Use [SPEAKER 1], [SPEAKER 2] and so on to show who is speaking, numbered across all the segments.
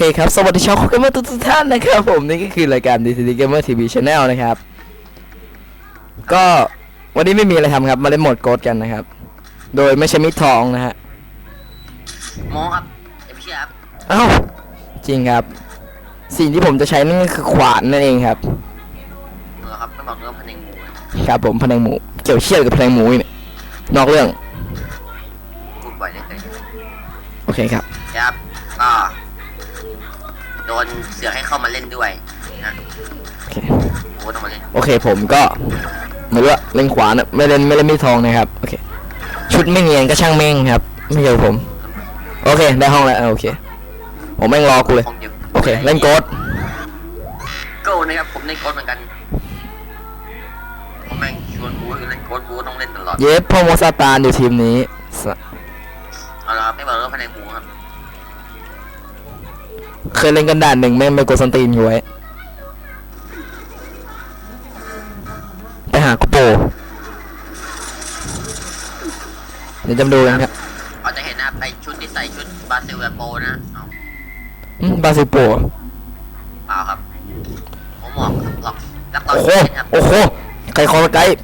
[SPEAKER 1] เคครับ สวัสดีชาวเกมเมอร์ทุกๆท่านนะครับผมนี่ก็คือรายการ DCD Gamer TV Channel นะครับ ก็วันนี้ไม่มีอะไรทำครับ มาเล่นโหมดโกดกันนะครับ โดยไม่ใช่มิดทองนะฮะ
[SPEAKER 2] โมครับอย่าไปเชื่อครับ
[SPEAKER 1] เอ้าจริงครับ สิ่งที่ผมจะใช้นั่นก็คือขวานนั่นเองครับ
[SPEAKER 2] เออครับไม่บอกเรื่องพันเองหมูนะครับ
[SPEAKER 1] ผมพะแนงหมู เกี่ยวเชี่ยวกับพะแนงหมูอีกเนี่ยนอกเรื่อง
[SPEAKER 2] พูดบ่อยได้เลย
[SPEAKER 1] โอเคครับ
[SPEAKER 2] ครับก็ โดนเสือกให้เข้ามาเล่นด้วยนะ
[SPEAKER 1] โอเค
[SPEAKER 2] โอ้ต้องมาเล่น
[SPEAKER 1] โอเคผมก็ไม่รู้อะเล่นขวานอะไม่เล่นไม่เล่นมีดทองนะครับโอเคชุดไม่เนียนก็ช่างแม่งครับ ไม่เกี่ยวกับผม โอเค ได้ห้องแล้วอะโอเค ผมแม่งรอกูเลย
[SPEAKER 2] คงเดียว
[SPEAKER 1] โอเค เล่นโกด
[SPEAKER 2] โก้นะครับ ผมเล่นโค้ดเหมือนกันผมแม่งชวนกูให้เล่นโค้ดกูก็ต้องเล่นตลอด
[SPEAKER 1] เย็บพ่อมดซาตานอยู่ทีมนี้สะ
[SPEAKER 2] เอาละครับไม่บอกเรื่องพันเองหมูครับ
[SPEAKER 1] เคยเล่นกันด่านหนึ่งแม่งไปกดสนตีนอยู่ไว้ไปหากูโปเดี๋ยวจะมาดูกันครับ
[SPEAKER 2] เราจะเห็นนะครับไอชุดที่ใส่ชุดบราซิลแบบโปนะเอา
[SPEAKER 1] อืมบาซิโป
[SPEAKER 2] เปล่าครับผมบอกหรอกแล้วก็
[SPEAKER 1] โอ้โห
[SPEAKER 2] เล่นครับ
[SPEAKER 1] โอ้โหใครคอสไกด์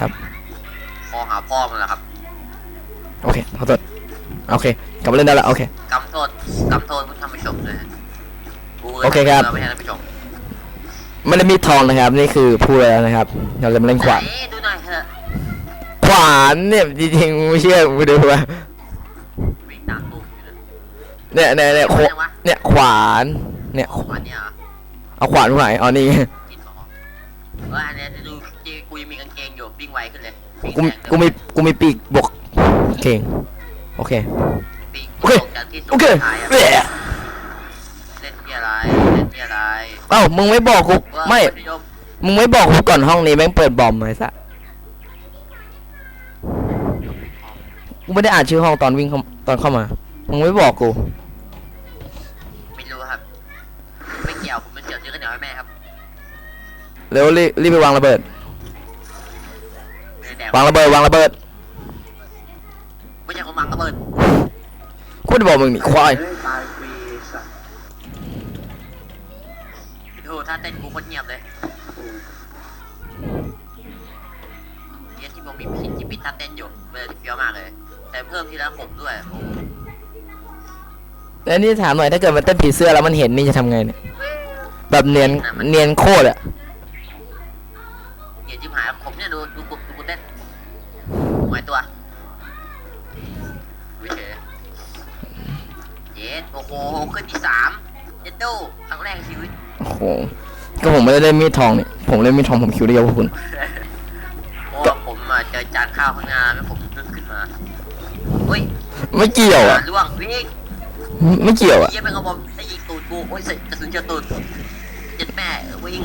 [SPEAKER 1] ครับ
[SPEAKER 2] คอหาพ่อมันแหละครับ
[SPEAKER 1] โอเคขอโทษโอเค กลับมาเล่นได้แล้ว โอเค
[SPEAKER 2] กำ โทษกำโทษผู้ท่านผู้ชมเลยกู
[SPEAKER 1] โอเคครับ
[SPEAKER 2] ไม่ใช่ท่านผู้ชม
[SPEAKER 1] ไม่ได้มีดทองนะครับ นี่คือพูดแล้วนะครับเราจะมาเล่นขวาน
[SPEAKER 2] ไหดูหน่อยเถอะ
[SPEAKER 1] ขวานเนี่ยจริงๆไม่เชื่อมึงดูว่า
[SPEAKER 2] วิ่งตามตู้อยู่เลย
[SPEAKER 1] เนี่ยเนี่ยเนี่ยโคเนี่ยขวานเนี่ย
[SPEAKER 2] ของมันเนี่ยเหรอ
[SPEAKER 1] เอาขวานไปไหนอ๋อนี่
[SPEAKER 2] กินหรอเอออันเนี้ยดูจีกูยังมีกางเกงอยู่วิ่งไวขึ้นเลยวิ่ง
[SPEAKER 1] กู
[SPEAKER 2] แรง
[SPEAKER 1] กูมีกูมีปีกบกเก่งโอเค
[SPEAKER 2] ปีก
[SPEAKER 1] โอเค
[SPEAKER 2] ตกจากที่สุด
[SPEAKER 1] โอเค
[SPEAKER 2] ท้ายอะ
[SPEAKER 1] แหละ
[SPEAKER 2] เล่นที่อะไรเล่นที่อะไร
[SPEAKER 1] เอ้ามึงไม่บอกกู
[SPEAKER 2] ว่า
[SPEAKER 1] ไม่
[SPEAKER 2] คุณผู้ชม
[SPEAKER 1] มึงไม่บอกกูก่อนห้องนี้แม่งเปิดบอมเลยสะกูไม่ได้อ่านชื่อห้องตอนวิ่งเข้าตอนเข้ามา มึงไม่บอกกู
[SPEAKER 2] ไม่รู้ครับ ไม่เกี่ยวผมเป็นเสี่ยวซื้อกันเดี๋ยวให้แม่ครับ
[SPEAKER 1] เร็วรีบรีบไปวางระเบิด
[SPEAKER 2] ไม่ได้แดก
[SPEAKER 1] วางระเบิดวางระเบิด
[SPEAKER 2] บ
[SPEAKER 1] อกมึงนี่ควาย
[SPEAKER 3] ตายฟรีสัตว์
[SPEAKER 2] ดูถ้าเต้นกูโคตรเงียบเลยเนียที่ผมมีพิจิปิดถ้าเต้นอยู่เบอร์ที่เฟี้ยวมากเลย แต่เพิ่มทีละหกด้วย
[SPEAKER 1] แล้วนี่ถามหน่อยถ้าเกิดมันเต้นผีเสื้อแล้วมันเห็นนี่จะทำไงเนี่ยแบบเนียนเนียนโคตรอะ
[SPEAKER 2] อ้โหขึ้นที่สามเย็ดดูครั้งแรกในชีวิต
[SPEAKER 1] โอ้โห ก็ผมไม่ได้เล่นมีดทองนี่ ผมเล่นมีดทองผมคิวได้เยอะกว่าคุณ
[SPEAKER 2] เพราะว่าผมมาเจอจานข้าวข้างหน้าแล้วผมนึกขึ้นมาเฮ้ย
[SPEAKER 1] ไม่เกี่ยวอะ
[SPEAKER 2] ล่วงวิ่ง
[SPEAKER 1] ไม่เกี่ยวอะ
[SPEAKER 2] เยี่ยเป็นกระบอกได้ยิงตูดกูโอ้ยเสร็จกระสุนเจอตูดเจ็ดแม่วิ่ง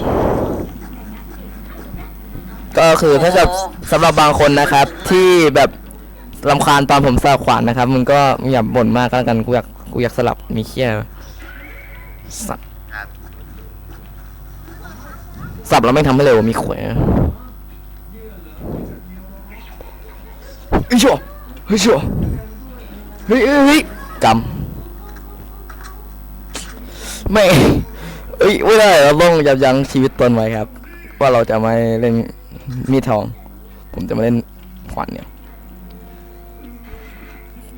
[SPEAKER 1] ก็คือถ้าเกิดสำหรับบางคนนะครับ ที่แบบลำคาญตอนผมสลับขวานนะครับ มึงก็อย่าบ่นมากก็แล้วกันกูอยาก กูอยากสลับมีเขี้ยสับ
[SPEAKER 2] ครับ
[SPEAKER 1] สับแล้วไม่ทำให้เร็วมีแขวเฮ้ยชัวเฮ้ยชัวเฮ้ยเฮ้ยเฮ้ยกำไม่เอ้ยไม่ได้เราต้องยับยั้งชีวิตตนไว้ครับ ว่าเราจะไม่เล่นมีดทอง ผมจะมาเล่นขวานเนี่ย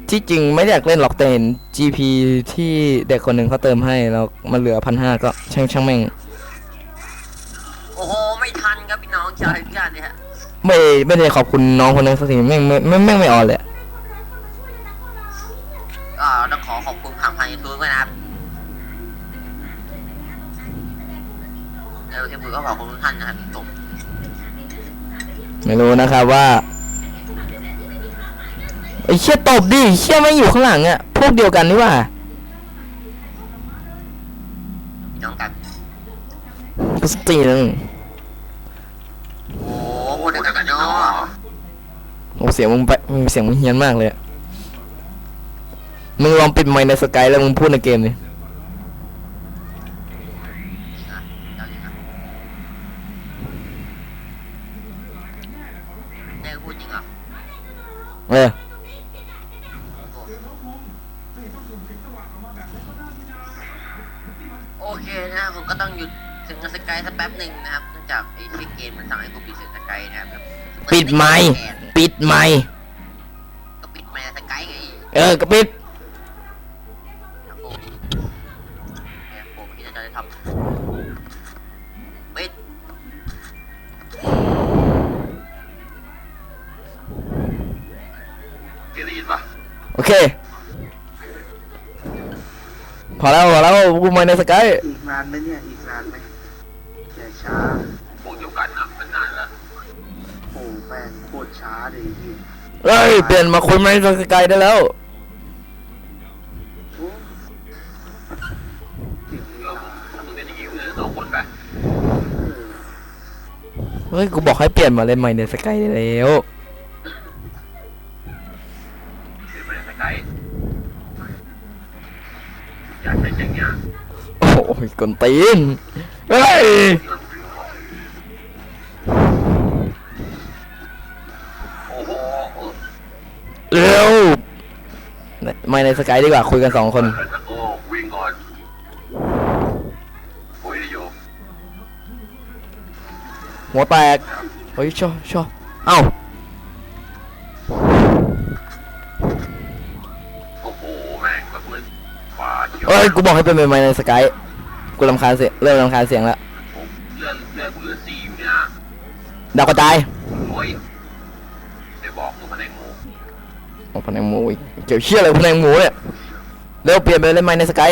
[SPEAKER 1] ที่จริงไม่ได้อยากเล่นหรอกแต่เห็น GP ที่เด็กคนหนึ่งเขาเติมให้แล้วมันเหลือพันห้าก็ช่างช่างแม่ง
[SPEAKER 2] โอ้โห ไม่ทันครับพี่น้องชาวพิการเนี่ยฮะ
[SPEAKER 1] ไม่ไม่ได้ขอบคุณน้องคนนั้นสักทีแม่งไม่ไม่แม่งไม่ออนเลยอะ
[SPEAKER 2] ก็ต้องขอขอบคุณผ่านทางยูทูบด้วยนะครับเออเทปบุก็ขอบคุณทุกท่านนะครับผม
[SPEAKER 1] ไม่รู้นะครับว่า ไอ้เชี่ยตบดิเชี่ยไม่งอยู่ข้างหลังอะพวกเดียวกันนี่หว่า
[SPEAKER 2] พี่น้องกัน
[SPEAKER 1] ก็สตีนึง
[SPEAKER 2] โอ้โหเดี๋ยวกันเนาะ
[SPEAKER 1] โอ้เสียงมึงไปมึงเสียงมึงเฮี้ยนมากเลยอะมึงลองปิดไมค์ในสกายแล้วมึงพูดในเกมดิ
[SPEAKER 2] จริงอะเดี๋ยวจริงอะได้พูดจริงเหรอ
[SPEAKER 1] เออ
[SPEAKER 2] โอ้ ปิด
[SPEAKER 1] ไมค์ปิดไมค์
[SPEAKER 2] ก็ปิดไมค์สกายไง
[SPEAKER 1] เออก็ปิด
[SPEAKER 2] ครับผมเนี่ยผมที่จะได้ทำปิด
[SPEAKER 3] เกียร์ได้ยินปะ
[SPEAKER 1] โอเคพอแล้วพอแล้วกูมาในสกาย
[SPEAKER 4] อีกนานไหมเนี่ยอีก
[SPEAKER 3] เอ้
[SPEAKER 4] ย
[SPEAKER 1] เปลี่ยนมาคุยไม่สกายได้แล้ว
[SPEAKER 4] เฮ้
[SPEAKER 1] ย กูบอกให้เปลี่ยนมาเล่นใหม่เนี่ยสกายได้แล้วโอ้ยกนตีน เฮ้ย ไม่ในสกายดีกว่าคุยกันสองคน
[SPEAKER 3] เกิดตะโกวิ่งก่อนคุยได้อยู่
[SPEAKER 1] หัวแตกเฮ้ยชอชอเอ้า
[SPEAKER 3] โอ้โหแม่งแบบเหมือนฟาเขียว
[SPEAKER 1] เอ้ยกูบอกให้เป็นใหม่ในสกายกูรำคาญเสียงเริ่มรำคาญเสียงแล้ว
[SPEAKER 3] ผมเลื่อนเลื่อนกูเหลือสี่อยู่เนี่ย
[SPEAKER 1] ดาวกระจาย
[SPEAKER 3] โอ้ย
[SPEAKER 1] โอ้พนังหมูอีกเกี่ยวเชี่ยอะไรกับพนังหมูเนี่ยเร็วเปลี่ยนไปเล่นใหม่ในสกาย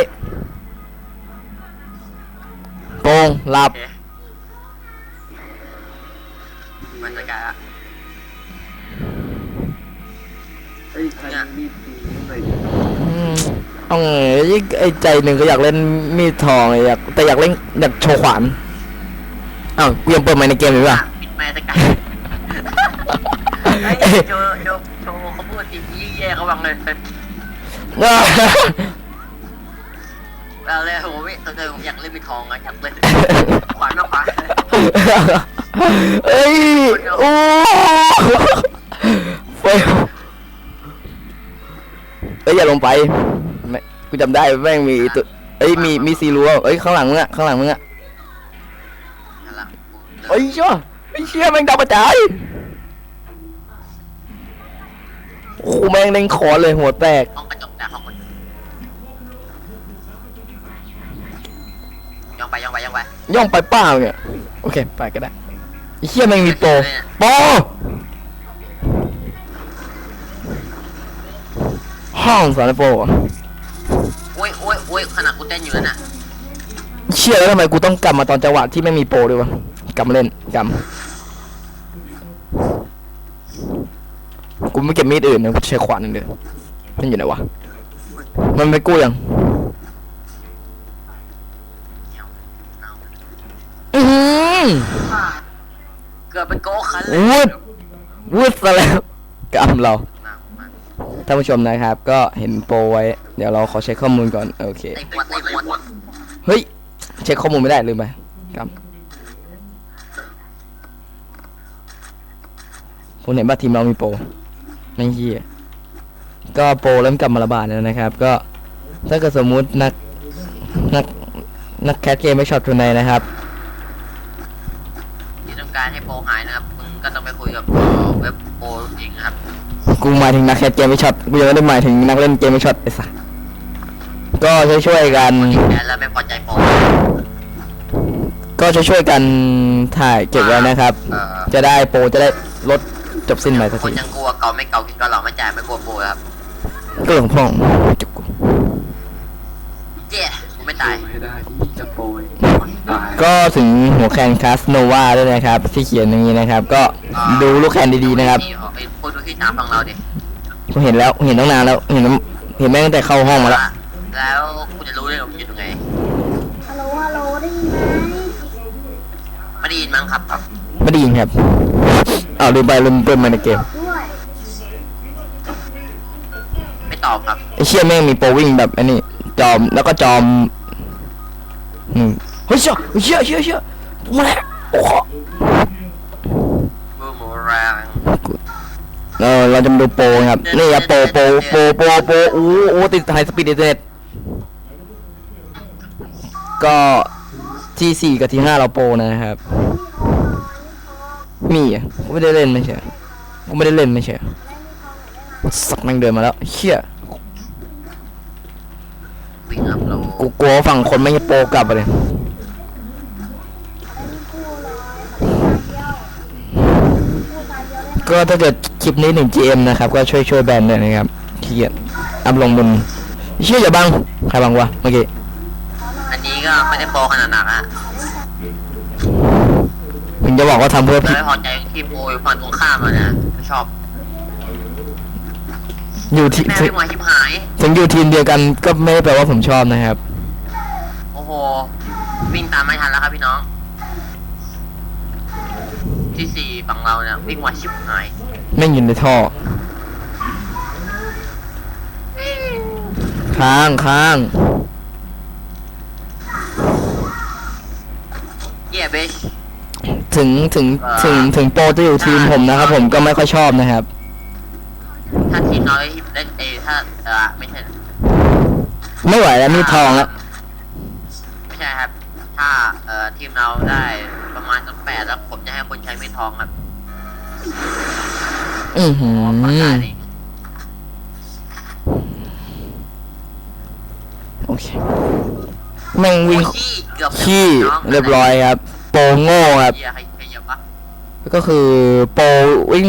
[SPEAKER 1] โปงหลับ
[SPEAKER 2] โอเคมันสกายอะ
[SPEAKER 4] เฮ้ยใครมีดตีหน่อย
[SPEAKER 1] อืมเอาไงไอ้ใจหนึ่งก็อยากเล่นมีดทองเลยอยากแต่อยากเล่นอยากโชว์ขวานอ้าวกูยังเปิดไมค์ในเกมอยู่ป่ะ
[SPEAKER 2] ปิดไมค์สกายไอ้โจโจ แย่เขาบังเลยเอาเลยผมไม่เคยผมอยากเล่นมีทองอะอยากเล่นขวานมากกว่า
[SPEAKER 1] เอ้ยโอ้เฟลเอ้ยอย่าลงไปไม่กูจำได้แม่งมีตัวเอ้ยมีมีซีรัวเอ้ยข้างหลังมึงอะข้างหลังมึงอะเอ้ยเชื่อไอ้เชี่ยแม่งดาวกระจาย โอ้โหแม่งเล่นคอเลยหัวแตก
[SPEAKER 2] ห้องกระจกแต่ห้องกระจกย่องไปย่องไปย่องไป
[SPEAKER 1] ย่องไปเป้าเนี่ย โอเค ไปก็ได้ไอ้เชี่ยแม่งมีโปรโปรห้องสอนโปรอะ
[SPEAKER 2] โอ้ยโอ้ยโอ้ยขนาดกูเต้นอยู่นั่นน่ะ
[SPEAKER 1] เชี่ยแล้วทำไมกูต้องกลับมาตอนจังหวะที่ไม่มีโปรด้วยวะกลับมาเล่นกลับ กูไม่เก็บมีดอื่นนะกูใช้ขวานอย่างเดียวมันอยู่ไหนวะ มันไม่กู้ยัง
[SPEAKER 2] เอา
[SPEAKER 1] อือหือ
[SPEAKER 2] เกือบเป็นโก้คันเลย
[SPEAKER 1] วุดวุดซะแล้วกำเรา
[SPEAKER 2] มามา
[SPEAKER 1] ท่านผู้ชมนะครับ ก็เห็นโปรไว้ เดี๋ยวเราขอเช็คข้อมูลก่อน โอเค
[SPEAKER 2] ไอ้หมดไอ้หมด
[SPEAKER 1] เฮ้ย เช็คข้อมูลไม่ได้ลืมไปครับผมเห็นว่าทีมเรามีโปร ไม่เฮียก็โปรเริ่มกลับมาระบาดแล้วนะครับ ก็ถ้าเกิดสมมุตินักนักนักแคสเกมไม่ช็อตคนไหนนะครับ
[SPEAKER 2] ที่ต้องการให้โปรหายนะครับมึงก็ต้องไปคุยกับเว็บโปรจริงนะครับ
[SPEAKER 1] กูหมายถึงนักแคสเกมไม่ช็อตกูยังไม่ได้หมายถึงนักเล่นเกมไม่ช็อตไอ้สัสก็ช่วยๆกัน
[SPEAKER 2] แต่แล้วไม่พอใจโปร
[SPEAKER 1] ก็ช่วยๆกันถ่ายเก็บไว้นะครับ
[SPEAKER 2] เอ่อ
[SPEAKER 1] จะได้โปรจะได้ลด จบสิ้นไปสัก
[SPEAKER 2] คน
[SPEAKER 1] ที
[SPEAKER 2] ยังกลัวเก่าไม่เก่ากินเก็หลอกไม่จ่ายไม่กลัวโปรครับ
[SPEAKER 1] ก็หลวงพ่อจุกกู
[SPEAKER 2] เจ๊กูไม่ตาย
[SPEAKER 4] ไม่ได้ที่จะโปรยตาย
[SPEAKER 1] ก็ถึงหัวแคนคาสโนวาด้วยนะครับ ที่เขียนอย่างนี้นะครับ ก็ดูลูกแคนดีๆนะครับ
[SPEAKER 2] ไอ้พูดดูที่ตามฟังเราดิ
[SPEAKER 1] ผมเห็นแล้วเห็นตั้งนานแล้วเห็นแล้วเห็นแม่งตั้งแต่เข้าห้องมาแล้ว
[SPEAKER 2] แล้วกูจะรู้ได้ว่ามันอยู่ตรงไหน
[SPEAKER 5] ฮัลโหลฮัลโหลได้ยินไหม
[SPEAKER 2] ไม่ได้ยินมั้งครับครับ
[SPEAKER 1] ไม่ได้ยินครับ อ้าวลืมไปลืมเปิดมาในเกม
[SPEAKER 5] ตอบด้วย
[SPEAKER 2] ไม่ตอบครับ
[SPEAKER 1] ไอเชี่ยแม่งมีโปรวิ่งแบบอันนี้จอมแล้วก็จอมอืมเฮ้ยเชี่ยเชี่ยเชี่ยเชี่ยมาแล้วโอ้โห
[SPEAKER 2] บูมแรง
[SPEAKER 1] เออเราจะมาดูโปรครับนี่ครับโปรโปรโปรโปรโปรโอ้โหติดไฮสปีดอินเทอร์เน็ตก็ที่สี่กับที่ห้าเราโปรนะครับ มีอะกูไม่ได้เล่นไม่ใช่เหรอกูไม่ได้เล่นไม่ใช่เหรอสักแม่งเดินมาแล้วเชี่ย
[SPEAKER 2] วิ่งอัพเรา
[SPEAKER 1] กูกลัวฝั่งคนไม่ใช่โปรกลับไปเลยก็ถ้าเกิดคลิปนี้หนึ่ง GM นะครับ ก็ช่วยช่วยแบนด้วยนะครับขี้เกียจอัพลงบนเชื่ออย่าบัง ใครบังวะเมื่อกี้
[SPEAKER 2] อันนี้ก็ไม่ได้โปรขนาดหนักอะ
[SPEAKER 1] มึง จะบอกว่าทำเพื่อ
[SPEAKER 2] เรา
[SPEAKER 1] ผิด
[SPEAKER 2] ไม่พอใจที่โปรยฟันตรงข้ามมาเนี่ยไม่ชอบ
[SPEAKER 1] อยู่ที่
[SPEAKER 2] แม่
[SPEAKER 1] ถึง
[SPEAKER 2] วิ่งมาชิบหาย
[SPEAKER 1] ถึงอยู่ทีมเดียวกันก็ไม่ได้แปลว่าผมชอบนะครับ
[SPEAKER 2] โอ้โห วิ่งตามไม่ทันแล้วครับพี่น้อง ที่สี่ฝั่งเราเนี่ยวิ่งมาชิบหาย
[SPEAKER 1] แม่งอยู่ในท่อ ค้างค้าง
[SPEAKER 2] เย่เบช
[SPEAKER 1] ถึงถึงถึงถึงโปรจะอยู่ทีมผมนะครับผมก็ไม่ค่อยชอบนะครับ
[SPEAKER 2] ถ้าทีมเราได้ทีมได้เอถ้าเออไม่ใช่
[SPEAKER 1] ไม่ไหวแล้วมีทองแล้ว
[SPEAKER 2] ไม่ใช่ครับ ถ้าเอ่อทีมเราได้ประมาณสักแปดแล้วผมจะให้คนใช้ไม่ทองครับ
[SPEAKER 1] อือหือ
[SPEAKER 2] ประกาศเอง
[SPEAKER 1] โอเคแม่งวิ่ง
[SPEAKER 2] โอ้ยขี้เกือบ
[SPEAKER 1] ขี้
[SPEAKER 2] น้ง
[SPEAKER 1] เรียบร้อยครับโป รโง่ครับ
[SPEAKER 2] เหี้ยใครใครเยอะปะ
[SPEAKER 1] ก็คือโปรวิ่ง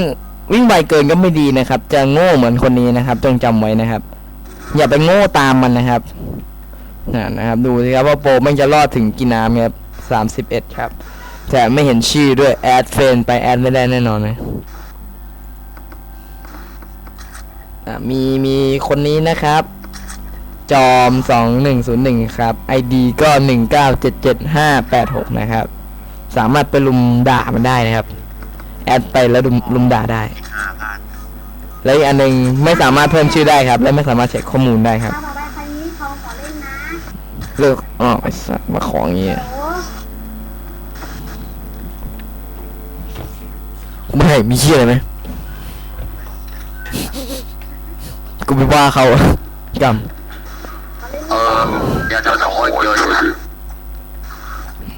[SPEAKER 1] วิ่งไวเกินก็ไม่ดีนะครับ จะโง่เหมือนคนนี้นะครับ จงจำไว้นะครับ อย่าไปโง่ตามมันนะครับนะนะครับ ดูสิครับว่าโปรมันจะรอดถึงกี่น้ำครับสามสิบเอ็ดครับ แต่ไม่เห็นชื่อด้วยแอดเฟนไปแอดไม่ได้แน่นอนเลยอะมีมีคนนี้นะครับ จอมสองหนึ่งศูนย์หนึ่งครับ ID ก็หนึ่งเก้าเจ็ดเจ็ดห้าแปดหกนะครับ สามารถไปลุมด่ามันได้นะครับ แอดไปแล้วลุมลุมด่าได้
[SPEAKER 2] ห้าพัน
[SPEAKER 1] และอีกอันหนึ่งไม่สามารถเพิ่มชื่อได้ครับ และไม่สามารถเช็คข้อมูลได้ครับ
[SPEAKER 5] ถ้าต่อไปใครนี้ทองขอเล่นนะ
[SPEAKER 1] เลิกอ๋อไอ้สัสมาของอย่างงี้
[SPEAKER 5] โอ้
[SPEAKER 1] กูไม่ให้มีเชี่ยอะไรไหมกูไปว่าเขาอะก
[SPEAKER 2] เออ เดี๋ยวจะขอเยอะอยู่นะ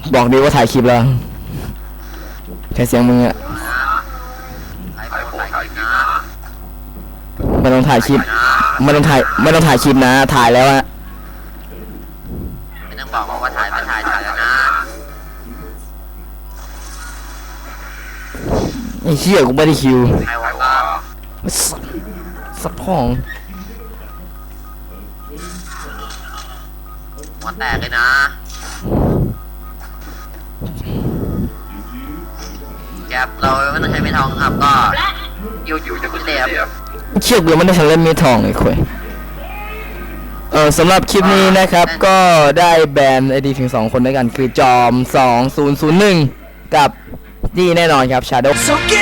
[SPEAKER 2] ำ
[SPEAKER 1] บอกดีว่าถ่ายคลิปแล้วแค่เสียงมึงอะ
[SPEAKER 2] ไอโฟนถ่ายคลิปนะ
[SPEAKER 1] ไม่ต้องถ่ายคลิป
[SPEAKER 2] นะ
[SPEAKER 1] ไม่ต้องถ่ายไม่ต้องถ่ายคลิปนะ ถ่ายแล้วอะ
[SPEAKER 2] ไม่ต้องบอกว่าถ่ายไม่ถ่ายถ่ายแล้วนะ
[SPEAKER 1] ไอ้เชี่ยกูไม่ได้คิว
[SPEAKER 2] ใครวะบ้าง
[SPEAKER 1] สัสสักห้อง
[SPEAKER 2] หัวแตกเลยนะ เราไม่ต้องใช้ไม่ทองครับก็อยู่อยู่จะคุณเดียบ
[SPEAKER 1] เชี่ยกูยังไม่ได้ทันเล่นมีทองเลยคุยเออสำหรับคลิปนี้นะครับก็ได้แบนไอดีถึง 2 คนด้วยกันคือจอม 2001 กับดีแน่นอนครับ Shadow
[SPEAKER 6] So get